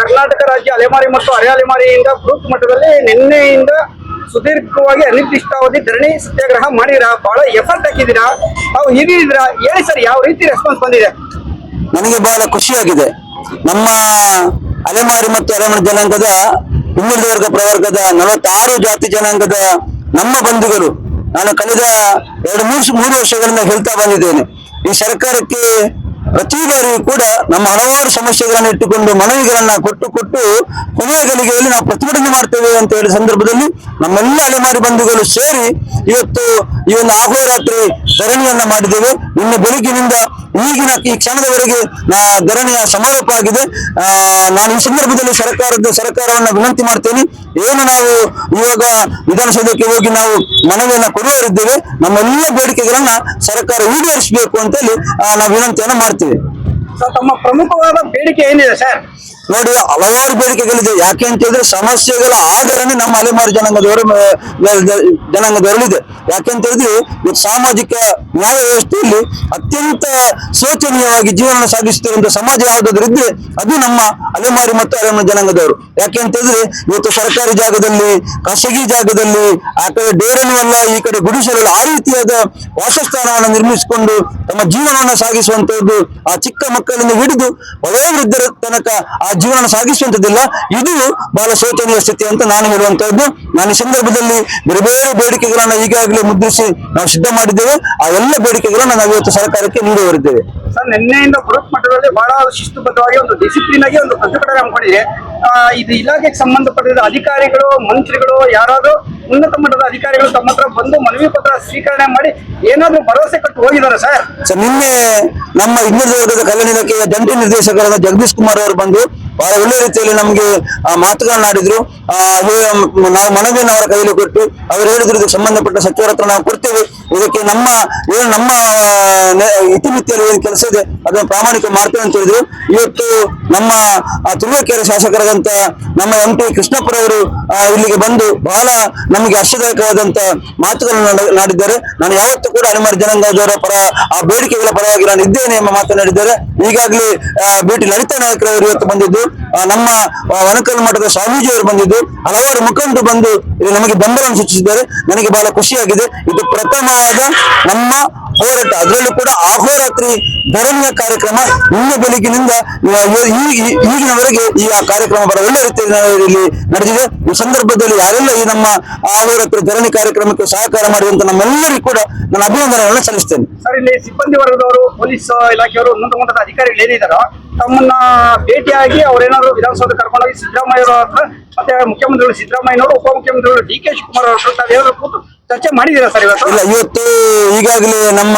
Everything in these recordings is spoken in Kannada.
ಕರ್ನಾಟಕ ರಾಜ್ಯ ಅಲೆಮಾರಿ ಮತ್ತು ಅರೆ ಅಲೆಮಾರಿಯಿಂದ ಬೃಹತ್ ಮಟ್ಟದಲ್ಲಿ ನಿನ್ನೆಯಿಂದ ಸುದೀರ್ಘವಾಗಿ ಅನಿರ್ದಿಷ್ಟಾವಧಿ ಧರಣಿ ಸತ್ಯಾಗ್ರಹ ಮಾಡಿರ ಬಹಳ ಎಫರ್ಟ್ ಹಾಕಿದ್ದೀರಾ? ತಾವು ಹಿರಿದಿರಾ ಹೇಳಿ ಸರ್ ಯಾವ ರೀತಿ ರೆಸ್ಪಾನ್ಸ್ ಬಂದಿದೆ? ನನಗೆ ಬಹಳ ಖುಷಿಯಾಗಿದೆ ನಮ್ಮ ಅಲೆಮಾರಿ ಮತ್ತು ಅಲೆಮಾರಿ ಜನಾಂಗದ ಹಿಂದುಳಿದ ವರ್ಗ ಪ್ರವರ್ಗದ ನಲವತ್ತಾರು ಜಾತಿ ಜನಾಂಗದ ನಮ್ಮ ಬಂಧುಗಳು. ನಾನು ಕಳೆದ ಎರಡು ಮೂರು ಮೂರು ವರ್ಷಗಳಿಂದ ಹೇಳ್ತಾ ಬಂದಿದ್ದೇನೆ. ಈ ಸರ್ಕಾರಕ್ಕೆ ಪ್ರತಿ ಬಾರಿಯೂ ಕೂಡ ನಮ್ಮ ಹಲವಾರು ಸಮಸ್ಯೆಗಳನ್ನು ಇಟ್ಟುಕೊಂಡು ಮನವಿಗಳನ್ನ ಕೊಟ್ಟು ಕೊಟ್ಟು ಕೊನೆಯ ಗಳಿಗೆಯಲ್ಲಿ ನಾವು ಪ್ರತಿಭಟನೆ ಮಾಡ್ತೇವೆ ಅಂತ ಹೇಳಿದ ಸಂದರ್ಭದಲ್ಲಿ ನಮ್ಮೆಲ್ಲ ಅಲೆಮಾರಿ ಬಂಧುಗಳು ಸೇರಿ ಇವತ್ತು ಈ ಒಂದು ಅಹೋರಾತ್ರಿ ಧರಣಿಯನ್ನ ಮಾಡಿದ್ದೇವೆ. ನಿನ್ನೆ ಬೆಳಗ್ಗಿನಿಂದ ಈಗಿನ ಈ ಕ್ಷಣದವರೆಗೆ ಧರಣಿಯ ಸಮಾರೋಪ ಆಗಿದೆ ನಾನು ಈ ಸಂದರ್ಭದಲ್ಲಿ ಸರ್ಕಾರದ ಸರ್ಕಾರವನ್ನು ವಿನಂತಿ ಮಾಡ್ತೇನೆ. ಏನು ನಾವು ಇವಾಗ ವಿಧಾನಸೌಧಕ್ಕೆ ಹೋಗಿ ನಾವು ಮನವಿಯನ್ನ ನಮ್ಮ ನಮ್ಮೆಲ್ಲ ಬೇಡಿಕೆಗಳನ್ನ ಸರ್ಕಾರ ಈಡೇರಿಸಬೇಕು ಅಂತೇಳಿ ನಾವು ವಿನಂತಿಯನ್ನು ಮಾಡ್ತೇವೆ. ತಮ್ಮ ಪ್ರಮುಖವಾದ ಬೇಡಿಕೆ ಏನಿದೆ ಸರ್? ನೋಡಿ, ಹಲವಾರು ಬೇಡಿಕೆಗಳಿದೆ ಯಾಕೆ ಅಂತ ಹೇಳಿದ್ರೆ ಸಮಸ್ಯೆಗಳ ಆಧಾರನೇ ನಮ್ಮ ಅಲೆಮಾರಿ ಜನಾಂಗದವರು ಜನಾಂಗದವರಲ್ಲಿದೆ ಯಾಕೆ ಅಂತ ಹೇಳಿದ್ರೆ ಸಾಮಾಜಿಕ ನ್ಯಾಯ ವ್ಯವಸ್ಥೆಯಲ್ಲಿ ಅತ್ಯಂತ ಶೋಚನೀಯವಾಗಿ ಜೀವನ ಸಾಗಿಸುತ್ತಿರುವಂತಹ ಸಮಾಜ ಯಾವುದಾದ್ರೂ ಅದು ನಮ್ಮ ಅಲೆಮಾರಿ ಮತ್ತು ಅಲೆಮಾರಿ ಜನಾಂಗದವರು. ಯಾಕೆ ಅಂತ ಹೇಳಿದ್ರೆ, ಇವತ್ತು ಸರ್ಕಾರಿ ಜಾಗದಲ್ಲಿ, ಖಾಸಗಿ ಜಾಗದಲ್ಲಿ, ಆ ಕಡೆ ಡೇರನು ಅಲ್ಲ ಈ ಕಡೆ ಗುಡಿಸಲಲ್ಲ, ಆ ರೀತಿಯಾದ ವಾಸಸ್ಥಾನವನ್ನು ನಿರ್ಮಿಸಿಕೊಂಡು ತಮ್ಮ ಜೀವನವನ್ನು ಸಾಗಿಸುವಂತದ್ದು ಆ ಚಿಕ್ಕ ಮಕ್ಕಳಿಂದ ಹಿಡಿದು ವಯೋವೃದ್ಧರ ತನಕ ಆ ಜೀವನ ಸಾಗಿಸುವಂತದ್ದಿಲ್ಲ ಇದು ಬಹಳ ಶೋಚನೀಯ ಸ್ಥಿತಿ ಅಂತ ನಾನು ಹೇಳುವಂತಹದ್ದು ನಾನು ಈ ಸಂದರ್ಭದಲ್ಲಿ ಬೇರೆ ಬೇರೆ ಬೇಡಿಕೆಗಳನ್ನ ಈಗಾಗಲೇ ಮುದ್ರಿಸಿ ನಾವು ಸಿದ್ಧ ಮಾಡಿದ್ದೇವೆ. ಆ ಎಲ್ಲ ಬೇಡಿಕೆಗಳನ್ನ ನಾವು ಇವತ್ತು ಸರ್ಕಾರಕ್ಕೆ ನೀಡುವರಿದ್ದೇವೆ ಸರ್ ನಿನ್ನೆಯಿಂದ ಬೃಹತ್ ಮಟ್ಟದಲ್ಲಿ ಬಹಳ ಶಿಸ್ತುಬದ್ಧವಾಗಿ ಒಂದು ಡಿಸಿಪ್ಲಿನ್ ಆಗಿ ಒಂದು ಪ್ರತಿಭಟನೆ ಹಮ್ಮಿಕೊಂಡಿದೆ. ಇದು ಇಲಾಖೆಗೆ ಸಂಬಂಧಪಟ್ಟಿದ ಅಧಿಕಾರಿಗಳು ಮಂತ್ರಿಗಳು ಯಾರಾದ್ರೂ ಉನ್ನತ ಮಟ್ಟದ ಅಧಿಕಾರಿಗಳು ತಮ್ಮ ಹತ್ರ ಬಂದು ಮನವಿ ಪತ್ರ ಸ್ವೀಕರಣೆ ಮಾಡಿ ಏನಾದ್ರೂ ಭರವಸೆ ಕೊಟ್ಟು ಹೋಗಿದ್ದಾರೆ ಸರ್? ಸರ್ ನಿನ್ನೆ ನಮ್ಮ ಇನ್ನೊಂದು ವರ್ಗದ ಕಲ್ಯಾಣ ಇಲಾಖೆಯ ಜಂಟಿ ನಿರ್ದೇಶಕರಾದ ಜಗದೀಶ್ ಕುಮಾರ್ ಅವರು ಬಂದು ಬಹಳ ಒಳ್ಳೆ ರೀತಿಯಲ್ಲಿ ನಮಗೆ ಮಾತುಗಳನ್ನಾಡಿದ್ರು ನಾವು ಮನವಿಯನ್ನು ಅವರ ಕೈಯಲ್ಲಿ ಕೊಟ್ಟು ಅವರು ಹೇಳಿದ್ರು, ಇದಕ್ಕೆ ಸಂಬಂಧಪಟ್ಟ ಸಚಿವರ ಹತ್ರ ನಾವು ಕೊಡ್ತೇವೆ. ಇದಕ್ಕೆ ನಮ್ಮ, ಏನು ನಮ್ಮ ಇತಿಮಿತಿಯಲ್ಲಿ ಏನು ಕೆಲಸ ಇದೆ, ಅದನ್ನು ಪ್ರಾಮಾಣಿಕ ಮಾಡ್ತೇವೆ ಅಂತ ಹೇಳಿದ್ರು. ಇವತ್ತು ನಮ್ಮ ತುಮಕೇರಿ ಶಾಸಕರಾದಂತ ನಮ್ಮ ಎಂ ಟಿ ಕೃಷ್ಣಪ್ಪರವರು ಅವರು ಇಲ್ಲಿಗೆ ಬಂದು ಬಹಳ ನಮಗೆ ಹರ್ಷದಾಯಕವಾದಂತ ಮಾತುಗಳನ್ನು ನಾಡ- ನಾಡಿದ್ದಾರೆ. ನಾನು ಯಾವತ್ತೂ ಕೂಡ ಅನಿಮಾರ್ ಜನಾಂಗದವರ ಪರ, ಆ ಬೇಡಿಕೆಗಳ ಪರವಾಗಿ ನಾನು ಇದ್ದೇನೆ ಎಂಬ ಮಾತನಾಡಿದ್ದಾರೆ ಈಗಾಗಲೇ ಬಿ ಟಿ ಲಲಿತಾ ನಾಯಕರವರು ಇವತ್ತು ಬಂದಿದ್ದು. ಆ, ನಮ್ಮ ವನಕಲ್ ಮಠದ ಸ್ವಾಮೀಜಿಯವರು ಬಂದಿದ್ದು. ಹಲವಾರು ಮುಖಂಡರು ಬಂದು ಇದು ನಮಗೆ ಬೆಂಬಲವನ್ನು ಸೂಚಿಸಿದ್ದಾರೆ ನನಗೆ ಬಹಳ ಖುಷಿಯಾಗಿದೆ. ಇದು ಪ್ರಥಮವಾದ ನಮ್ಮ ಹೋರಾಟ. ಅದರಲ್ಲೂ ಕೂಡ ಅಹೋರಾತ್ರಿ ಧರಣಿಯ ಕಾರ್ಯಕ್ರಮ ನಿನ್ನೆ ಬೆಳಗಿನಿಂದ ಈಗಿನವರೆಗೆ ಈ ಆ ಕಾರ್ಯಕ್ರಮ ಬರ ಒಳ್ಳೆ ರೀತಿಯಲ್ಲಿ ನಡೆದಿದೆ. ಈ ಸಂದರ್ಭದಲ್ಲಿ ಯಾರೆಲ್ಲ ಈ ನಮ್ಮ ಅಹೋರಾತ್ರಿ ಧರಣಿ ಕಾರ್ಯಕ್ರಮಕ್ಕೆ ಸಹಕಾರ ಮಾಡಿದಂತ ನಮ್ಮೆಲ್ಲರಿಗೂ ಕೂಡ ನಾನು ಅಭಿನಂದನೆಗಳನ್ನು ಸಲ್ಲಿಸ್ತೇನೆ. ಸರ್, ಇಲ್ಲಿ ಸಿಬ್ಬಂದಿ ವರ್ಗದವರು, ಪೊಲೀಸ್ ಇಲಾಖೆಯವರು ಉನ್ನತ ಮಟ್ಟದ ಅಧಿಕಾರಿಗಳು ಏನಿದಾರೋ, ತಮ್ಮನ್ನ ಭೇಟಿಯಾಗಿ ಅವ್ರೇನಾದ್ರು ವಿಧಾನಸೌಧ ಕರ್ಕೊಂಡೋಗಿ ಸಿದ್ದರಾಮಯ್ಯ ಹತ್ರ ಮತ್ತೆ ಮುಖ್ಯಮಂತ್ರಿಗಳು ಸಿದ್ದರಾಮಯ್ಯನವರು, ಉಪಮುಖ್ಯಮಂತ್ರಿಗಳು ಡಿ ಕೆ ಶಿವಕುಮಾರ್ ಅವರು ತಾವೇನಾದ್ರು ಕೂತು ಚರ್ಚೆ ಮಾಡಿದೀರಾ ಸರ್ ಇವತ್ತು? ಇಲ್ಲ ಇವತ್ತು ಈಗಾಗಲೇ ನಮ್ಮ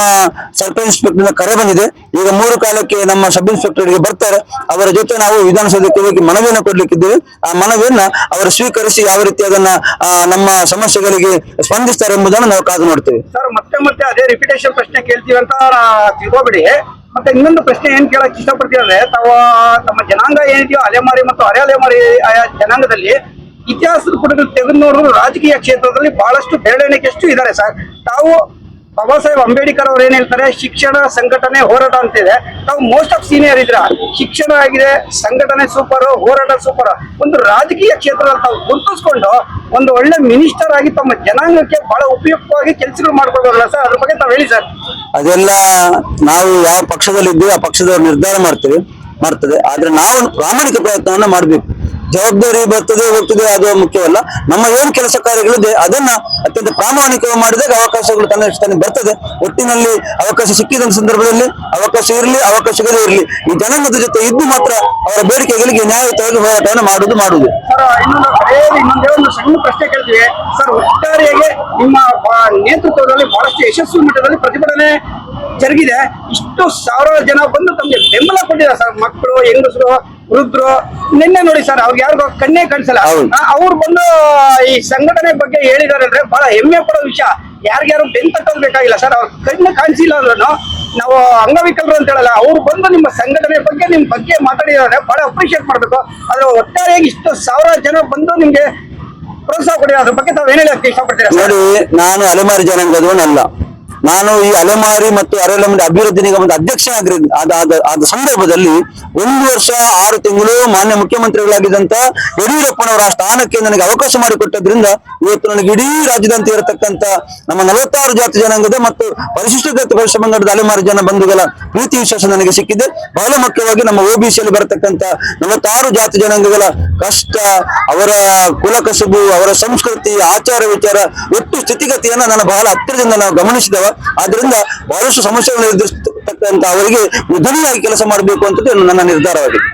ಸಬ್ ಇನ್ಸ್ಪೆಕ್ಟರ್ ಕರೆ ಬಂದಿದೆ. ಈಗ ಮೂರು ಕಾಲಕ್ಕೆ ನಮ್ಮ ಸಬ್ ಇನ್ಸ್ಪೆಕ್ಟರ್ಗೆ ಬರ್ತಾರೆ. ಅವರ ಜೊತೆ ನಾವು ವಿಧಾನಸೌಧಕ್ಕೆ ಹೋಗಿ ಮನವಿಯನ್ನು ಕೊಡ್ಲಿಕ್ಕಿದ್ದೇವೆ. ಆ ಮನವಿಯನ್ನ ಅವರು ಸ್ವೀಕರಿಸಿ ಯಾವ ರೀತಿ ಅದನ್ನ ನಮ್ಮ ಸಮಸ್ಯೆಗಳಿಗೆ ಸ್ಪಂದಿಸ್ತಾರೆ ಎಂಬುದನ್ನು ನಾವು ಕಾದು ನೋಡ್ತೇವೆ. ಸರ್ ಮತ್ತೆ ಮತ್ತೆ ಅದೇ ರಿಪಿಟೇಷನ್ ಪ್ರಶ್ನೆ ಕೇಳ್ತೀವಿ ಅಂತ ತಿಳ್ಕೊಬೇಡಿ. ಮತ್ತೆ ಇನ್ನೊಂದು ಪ್ರಶ್ನೆ ಏನ್ ಕೇಳಕ್ ಇಷ್ಟಪಡ್ತೀವಿ ಅಂದ್ರೆ ತಾವು ತಮ್ಮ ಜನಾಂಗ ಏನಿದೆಯೋ ಅಲೆಮಾರಿ ಮತ್ತು ಅರೆ ಅಲೆಮಾರಿ ಜನಾಂಗದಲ್ಲಿ ಇತಿಹಾಸದ ಪುಟಗಳು ತೆಗೆದು ನೋಡಿದ್ರು ರಾಜಕೀಯ ಕ್ಷೇತ್ರದಲ್ಲಿ ಬಹಳಷ್ಟು ಬೆರಳೆಣಿಕೆಷ್ಟು ಇದ್ದಾರೆ ಸರ್. ತಾವು ಬಾಬಾ ಸಾಹೇಬ್ ಅಂಬೇಡ್ಕರ್ ಅವ್ರು ಏನ್ ಹೇಳ್ತಾರೆ? ಶಿಕ್ಷಣ ಸಂಘಟನೆ ಹೋರಾಟ ಅಂತಿದೆ ತಾವು ಮೋಸ್ಟ್ ಆಫ್ ಸೀನಿಯರ್ ಇದ್ರ ಶಿಕ್ಷಣ ಆಗಿದೆ, ಸಂಘಟನೆ ಸೂಪರ್ ಹೋರಾಟ ಸೂಪರ್ ಒಂದು ರಾಜಕೀಯ ಕ್ಷೇತ್ರದಲ್ಲಿ ತಾವು ಗುರುತಿಸ್ಕೊಂಡು ಒಂದು ಒಳ್ಳೆ ಮಿನಿಸ್ಟರ್ ಆಗಿ ತಮ್ಮ ಜನಾಂಗಕ್ಕೆ ಬಹಳ ಉಪಯುಕ್ತವಾಗಿ ಕೆಲಸಗಳು ಮಾಡ್ಕೊಳ್ಬೋದಲ್ಲ ಸರ್? ಅದ್ರ ಬಗ್ಗೆ ತಾವು ಹೇಳಿ ಸರ್. ಅದೆಲ್ಲ ನಾವು ಯಾವ ಪಕ್ಷದಲ್ಲಿ ಇದ್ದೀವಿ ಆ ಪಕ್ಷದವ್ರು ನಿರ್ಧಾರ ಮಾಡ್ತೀವಿ, ಮಾಡ್ತದೆ. ಆದ್ರೆ ನಾವು ಪ್ರಾಮಾಣಿಕ ಪ್ರಯತ್ನವನ್ನ ಮಾಡಬೇಕು. ಜವಾಬ್ದಾರಿ ಬರ್ತದೆ ಹೋಗ್ತದೆ ಅದು ಮುಖ್ಯವಲ್ಲ. ನಮ್ಮ ಏನ್ ಕೆಲಸ ಕಾರ್ಯಗಳಿದೆ ಅದನ್ನ ಅತ್ಯಂತ ಪ್ರಾಮಾಣಿಕವಾಗಿ ಮಾಡಿದಾಗ ಅವಕಾಶಗಳು ತನ್ನ ತಾನೇ ಬರ್ತದೆ. ಒಟ್ಟಿನಲ್ಲಿ ಅವಕಾಶ ಸಿಕ್ಕಿದ ಸಂದರ್ಭದಲ್ಲಿ ಅವಕಾಶ ಇರಲಿ, ಅವಕಾಶಗಳು ಇರಲಿ. ಈ ಜನಾಂಗದ ಜೊತೆ ಇದ್ದು ಮಾತ್ರ ಅವರ ಬೇಡಿಕೆಗಳಿಗೆ ನ್ಯಾಯಯುತವಾಗಿ ಹೋರಾಟವನ್ನು ಮಾಡುವುದು ಮಾಡುವುದು. ಸಣ್ಣ ಪ್ರಶ್ನೆ ಕೇಳ್ತೀವಿ ಸರ್, ಒಟ್ಟಾರೆಯಾಗಿ ನಿಮ್ಮ ನೇತೃತ್ವದಲ್ಲಿ ಬಹಳಷ್ಟು ಯಶಸ್ವಿ ಮಟ್ಟದಲ್ಲಿ ಪ್ರತಿಭಟನೆ ಜರುಗಿದೆ. ಇಷ್ಟು ಸಾವಿರಾರು ಜನ ಬಂದು ತಮಗೆ ಬೆಂಬಲ ಕೊಟ್ಟಿದ್ದಾರೆ ಸರ್, ಮಕ್ಕಳು, ಹೆಂಗಸರು. ವೃದ್ಧರು ನಿನ್ನೆ ನೋಡಿ ಸರ್ ಅವ್ರಿಗೆ ಯಾರಿಗೂ ಕಣ್ಣೇ ಕಾಣಿಸಲ್ಲ. ಅವ್ರು ಬಂದು ಈ ಸಂಘಟನೆ ಬಗ್ಗೆ ಹೇಳಿದಾರೆ ಅಂದ್ರೆ ಬಹಳ ಹೆಮ್ಮೆ ಪಡೋ ವಿಷಯ. ಯಾರಿಗ್ಯಾರು ಬೆನ್ ತಗೋಬೇಕಾಗಿಲ್ಲ ಬೇಕಾಗಿಲ್ಲ ಸರ್ ಅವ್ರ ಕಣ್ಣು ಕಾಣಿಸಿಲ್ಲ ಅಂದ್ರೂ ನಾವು ಅಂಗವಿಕಲರು ಅಂತ ಹೇಳಲ್ಲ ಅವ್ರು ಬಂದು ನಿಮ್ಮ ಸಂಘಟನೆ ಬಗ್ಗೆ ನಿಮ್ ಬಗ್ಗೆ ಮಾತಾಡಿದ್ರೆ ಬಹಳ ಅಪ್ರಿಶಿಯೇಟ್ ಮಾಡ್ಬೇಕು. ಆದ್ರೆ ಒಟ್ಟಾರೆಯಾಗಿ ಇಷ್ಟು ಸಾವಿರ ಜನ ಬಂದು ನಿಮ್ಗೆ ಪ್ರೋತ್ಸಾಹ ಕೊಡಿ ಅದ್ರ ಬಗ್ಗೆ ತಾವ್ ಏನ್ ಹೇಳಕ್ಕೆ ಇಷ್ಟಪಡ್ತೀರಾ ನೋಡಿ ನಾನು ಅಲೆಮಾರಿ ಜನಾಂಗದವನಲ್ಲ. ನಾನು ಈ ಅಲೆಮಾರಿ ಮತ್ತು ಅರೆಲಮಂಡಿ ಅಭಿವೃದ್ಧಿ ನಿಗಮದ ಅಧ್ಯಕ್ಷ ಆಗಿರ ಆದ ಸಂದರ್ಭದಲ್ಲಿ ಒಂದು ವರ್ಷ ಆರು ತಿಂಗಳು ಮಾನ್ಯ ಮುಖ್ಯಮಂತ್ರಿಗಳಾಗಿದ್ದಂತ ಯಡಿಯೂರಪ್ಪನವರ ಆ ಸ್ಥಾನಕ್ಕೆ ನನಗೆ ಅವಕಾಶ ಮಾಡಿಕೊಟ್ಟದ್ರಿಂದ ಇವತ್ತು ನನಗೆ ಇಡೀ ರಾಜ್ಯದಂತೆ ಇರತಕ್ಕಂತ ನಮ್ಮ ನಲವತ್ತಾರು ಜಾತಿ ಜನಾಂಗದ ಮತ್ತು ಪರಿಶಿಷ್ಟ ಜಾತಿ ಪರಿಶಿಷ್ಟ ಪಂಗಡದ ಅಲೆಮಾರಿ ಜನ ಬಂಧುಗಳ ಪ್ರೀತಿ ವಿಶ್ವಾಸ ನನಗೆ ಸಿಕ್ಕಿದೆ. ಬಹಳ ಮುಖ್ಯವಾಗಿ ನಮ್ಮ ಓಬಿಸಿಯಲ್ಲಿ ಬರತಕ್ಕಂತ ನಲವತ್ತಾರು ಜಾತಿ ಜನಾಂಗಗಳ ಕಷ್ಟ, ಅವರ ಕುಲಕಸುಬು ಅವರ ಸಂಸ್ಕೃತಿ, ಆಚಾರ ವಿಚಾರ, ಒಟ್ಟು ಸ್ಥಿತಿಗತಿಯನ್ನ ನಾನು ಬಹಳ ಹತ್ತಿರದಿಂದ ನಾವು ಗಮನಿಸಿದವ. ಆದ್ರಿಂದ ಬಹಳಷ್ಟು ಸಮಸ್ಯೆಗಳನ್ನು ಎದುರಿಸತಕ್ಕಂತ ಅವರಿಗೆ ಉದ್ದನೆಯಾಗಿ ಕೆಲಸ ಮಾಡಬೇಕು ಅಂತದ್ದು ನನ್ನ ನಿರ್ಧಾರವಾಗಿದೆ.